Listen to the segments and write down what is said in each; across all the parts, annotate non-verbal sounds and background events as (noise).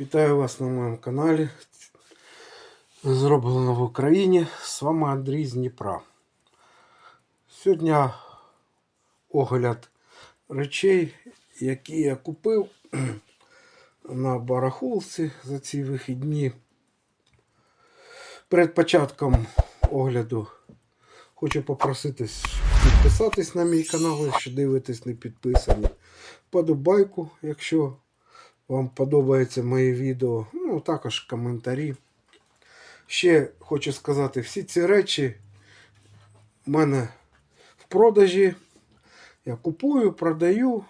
Вітаю вас на моєму каналі. Зроблено в Україні. З вами Андрій з Дніпра. Сьогодні огляд речей, які я купив (clears throat) на барахолці за ці вихідні. Перед початком огляду хочу попросити підписатись на мій канал, якщо дивитесь не підписані. Подобайку, якщо вам подобається моє відео. Ну, також коментарі. Ще хочу сказати, всі ці речі в мене в продажі. Я купую, продаю.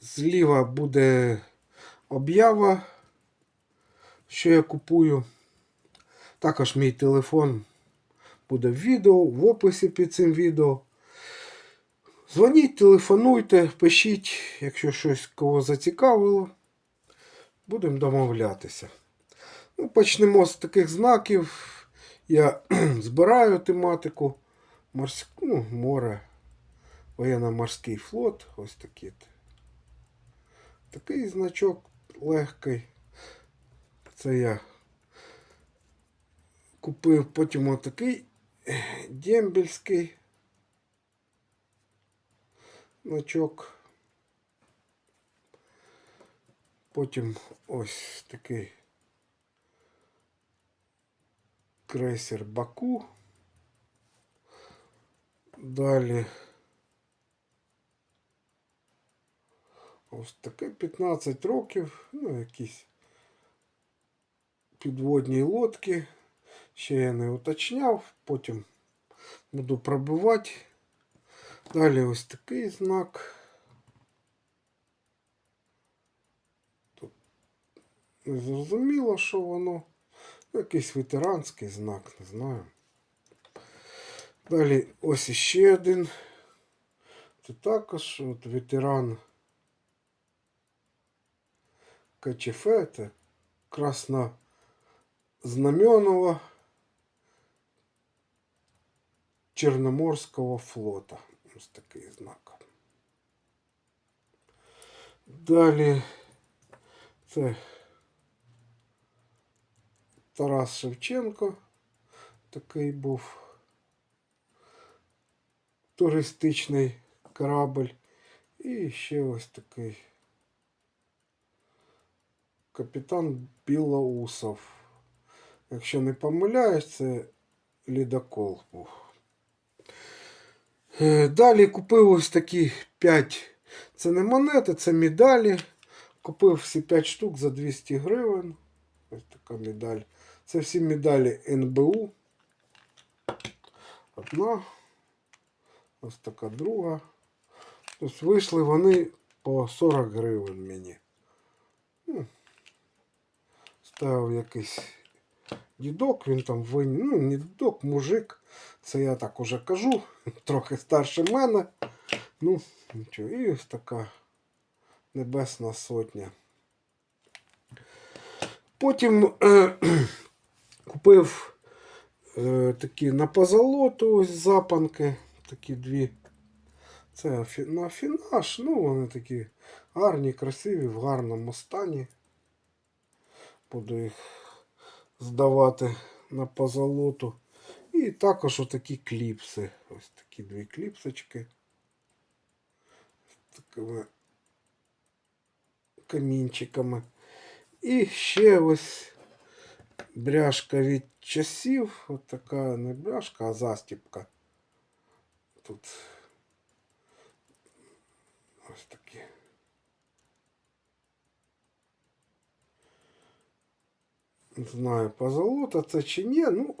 Зліва буде об'ява, що я купую. Також мій телефон буде в відео, в описі під цим відео. Дзвоніть, телефонуйте, пишіть, якщо щось кого зацікавило. Будемо домовлятися. Ну, почнемо з таких знаків. Я (clears throat) збираю тематику. Морськ... Ну, море, воєнно-морський флот. Ось такий. Такий значок легкий. Це я купив потім отакий дембельський значок. Потім ось такий крейсер Баку. Далі ось таке 15 років, ну, якісь підводні лодки. Ще я не уточняв, потім буду пробивати. Далі ось такий знак. Тут не зрозуміло, що воно. Ну, Якийсь ветеранський знак, не знаю. Далі ось іще один. Це також от ветеран КЧФ, це Краснознаменого Чорноморського флота. Ось такий знак. Далі це Тарас Шевченко. Такий був туристичний корабль. І ще ось такий капітан Білоусов. Якщо не помиляюсь, це лідокол був. Е, Далі купив ось такі 5. Це не монети, це медалі. Купив всі 5 штук за 200 гривень. Ось така медаль. Це всі медалі НБУ. Одна. Ось така друга. Тобто вийшли вони по 40 гривень мені. Ну, ставив якийсь дідок, він там винен. Ну, не дідок, мужик. Це я так уже кажу, (laughs) трохи старше мене. Ну, нічого. І ось така Небесна Сотня. Потім е, (clears throat) купив е, такі на позолоту ось запанки, такі дві. Це на фінаш, ну вони такі гарні, красиві, в гарному стані. Буду їх здавати на позолоту. І також отакі кліпси. Ось такі дві кліпсочки. З такими камінчиками. І ще ось бряшка від часів. Ось така не бряшка, а застіпка. Тут ось такі. Не знаю, позолота це чи ні, ну.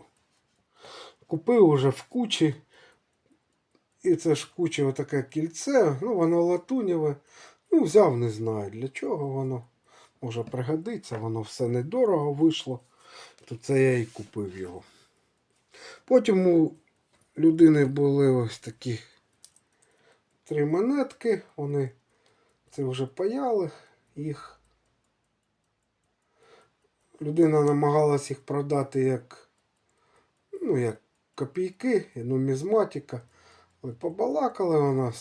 Купив уже в кучі. І це ж куча отаке кільце, ну воно латунєве. Ну, взяв, не знаю для чого воно. Може пригодиться, воно все недорого вийшло. То це я і купив його. Потім у людини були ось такі три монетки. Вони це вже паяли їх. Людина намагалась їх продати як, ну, як копійки, і нумізматика. Але побалакали вона.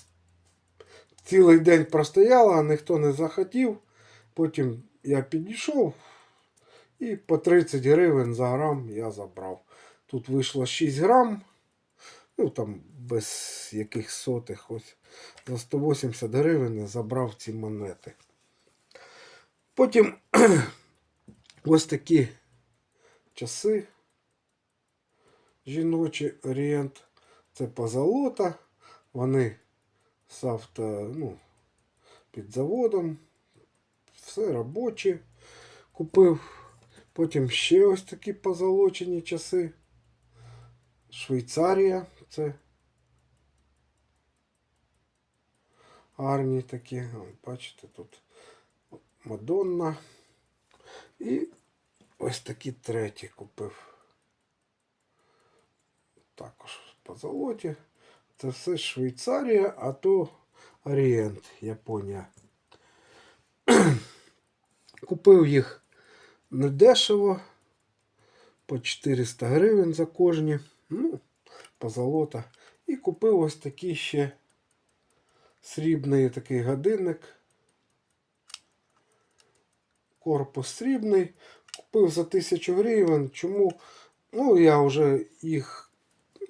Цілий день простояла, а ніхто не захотів. Потім я підійшов і по 30 гривень за грам я забрав. Тут вийшло 6 грам. Ну там без яких сотих. Ось за 180 гривень я забрав ці монети. Потім (clears throat) ось такі часи. Жіночий орієнт. Це позолота. Вони з авто, ну, під заводом. Все робочі. Купив. Потім ще ось такі позолочені часи. Швейцарія. Це гарні такі. Бачите, тут Мадонна. І ось такі треті купив. Також по золоті. Це все Швейцарія, а то Орієнт, Японія. (clears throat) Купив їх недешево. По 400 гривень за кожні. Ну, позолота. І купив ось такий ще срібний такий годинник. Корпус срібний. Купив за 1000 гривень. Чому? Ну, я вже їх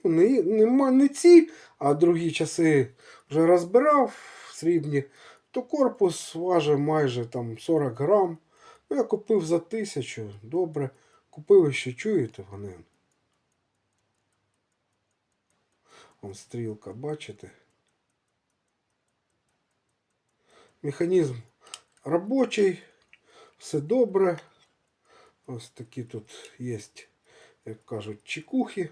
не, не, не ці, а другі часи вже розбирав срібні, то корпус важить майже там 40 грам. Ну, я купив за 1000, добре. Купив ще, чуєте вони? Вон стрілка, бачите? Механізм робочий, все добре. Ось такі тут є, як кажуть, чекухи.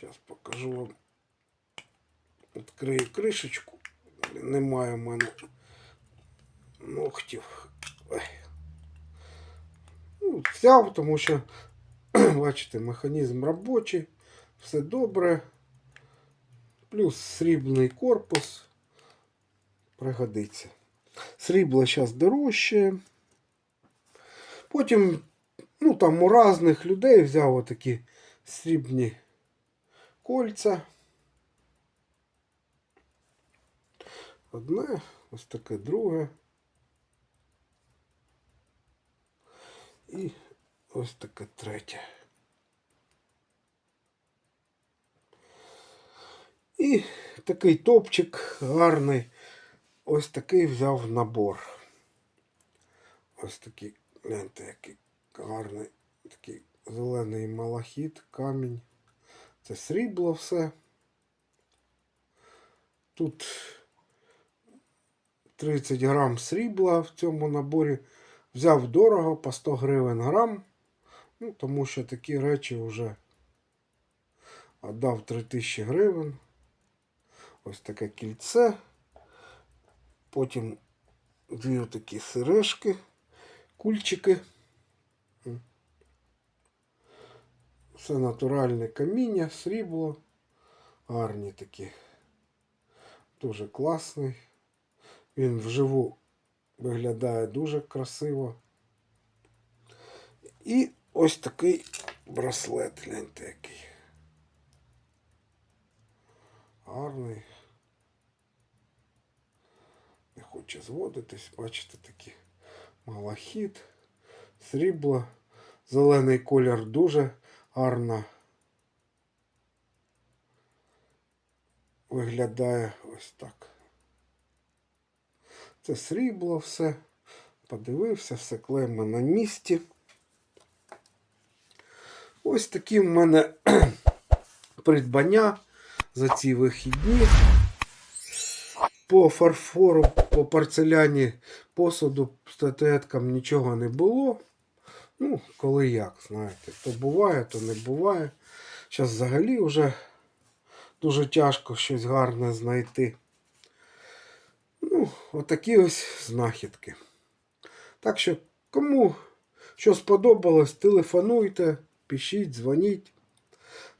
Зараз покажу вам. Відкрию кришечку. Немає в мене ногтів. Ну, взяв, тому що, (clears throat) бачите, механізм робочий, все добре. Плюс срібний корпус пригодиться. Срібло зараз дорожче. Потім, ну там у різних людей взяв отакі срібні кольця. Одне, ось таке друге. І ось таке третє. І такий топчик гарний. Ось такий взяв набор. Ось такий, гляньте, який гарний, такий зелений малахіт, камінь. Це срібло все. Тут 30 грам срібла в цьому наборі. Взяв дорого по 100 гривень грам. Ну, тому що такі речі вже віддав 3000 гривень. Ось таке кільце. Потім дві такі сережки, кульчики. Все натуральне каміння, срібло. Гарні такі. Дуже класний. Він вживу виглядає дуже красиво. І ось такий браслет, гляньте який. Гарний. Не хоче зводитись, бачите, такі малахіт, срібло, зелений колір дуже гарно виглядає ось так. Це срібло все. Подивився, все клеймо на місці. Ось такі в мене (clears throat) придбання за ці вихідні. По фарфору, по порцеляні посуду, статуеткам нічого не було. Ну, коли як, знаєте, то буває, то не буває. Зараз взагалі вже дуже тяжко щось гарне знайти. Ну, отакі ось знахідки. Так що, кому що сподобалось, телефонуйте, пишіть, дзвоніть.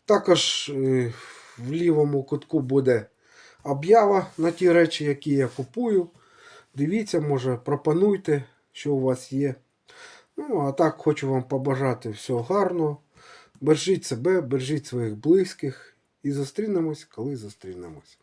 Також е, в лівому кутку буде об'ява на ті речі, які я купую. Дивіться, може, пропонуйте, що у вас є. Ну, а так хочу вам побажати всього гарного. Бережіть себе, бережіть своїх близьких і зустрінемось, коли зустрінемось.